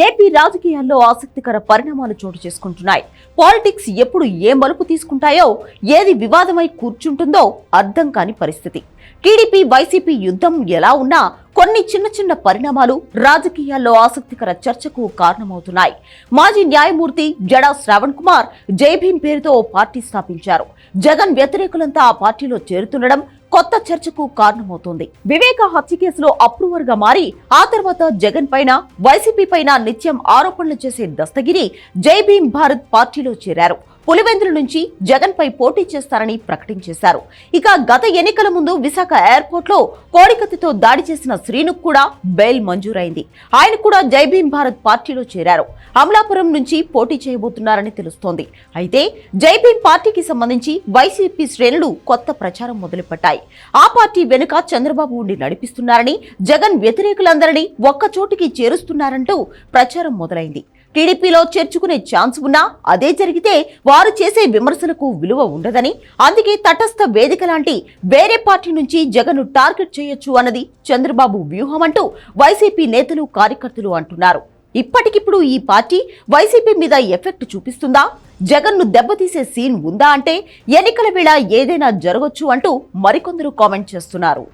AP రాజకీయాల్లో ఆసక్తికర పరిణామాలు చోటు చేసుకుంటున్నాయి. పాలిటిక్స్ ఎప్పుడు ఏ మలుపు తీసుకుంటాయో ఏది వివాదమై కూర్చుంటుందో అర్థం కాని పరిస్థితి. టీడీపీ వైసీపీ యుద్ధం ఎలా ఉన్నా కొన్ని చిన్న చిన్న పరిణామాలు రాజకీయాల్లో ఆసక్తికర చర్చకు కారణమవుతున్నాయి. మాజీ న్యాయమూర్తి జడా శ్రావణ్ కుమార్ జైభీం పేరుతో ఓ పార్టీ స్థాపించారు. జగన్ వ్యతిరేకులంతా ఆ పార్టీలో చేరుతుండడం కొత్త చర్చకు కారణమవుతోంది. వివేక హత్య కేసులో అప్రూవర్గా మారి ఆ తర్వాత జగన్ పైన వైసీపీ పైన నిత్యం ఆరోపణలు చేసే దస్తగిరి జై భీమ్ భారత్ పార్టీలో చేరారు. పులివెందుల నుంచి జగన్ పై పోటీ చేస్తారని ప్రకటించేశారు. ఇక గత ఎన్నికల ముందు విశాఖ ఎయిర్పోర్ట్లో కోడికత్తితో దాడి చేసిన శ్రీను కూడా బెయిల్ మంజూరైంది. ఆయన కూడా జైభీం భారత్ పార్టీలో చేరారు. అమలాపురం నుంచి పోటీ చేయబోతున్నారని తెలుస్తోంది. అయితే జైభీం పార్టీకి సంబంధించి వైసీపీ శ్రేణులు కొత్త ప్రచారం మొదలుపెట్టాయి. ఆ పార్టీ వెనుక చంద్రబాబు ఉండి నడిపిస్తున్నారని జగన్ వ్యతిరేకులందరినీ ఒక్కచోటికి చేరుస్తున్నారంటూ ప్రచారం మొదలైంది. టీడీపీలో చేర్చుకునే ఛాన్స్ ఉన్నా అదే జరిగితే వారు చేసే విమర్శలకు విలువ ఉండదని అందుకే తటస్థ వేదిక లాంటి వేరే పార్టీ నుంచి జగన్ను టార్గెట్ చేయొచ్చు అన్నది చంద్రబాబు వ్యూహం అంటూ వైసీపీ నేతలు కార్యకర్తలు అంటున్నారు. ఇప్పటికిప్పుడు ఈ పార్టీ వైసీపీ మీద ఎఫెక్ట్ చూపిస్తుందా? జగన్ను దెబ్బతీసే సీన్ ఉందా అంటే ఎన్నికల వేళ ఏదైనా జరగొచ్చు అంటూ మరికొందరు కామెంట్ చేస్తున్నారు.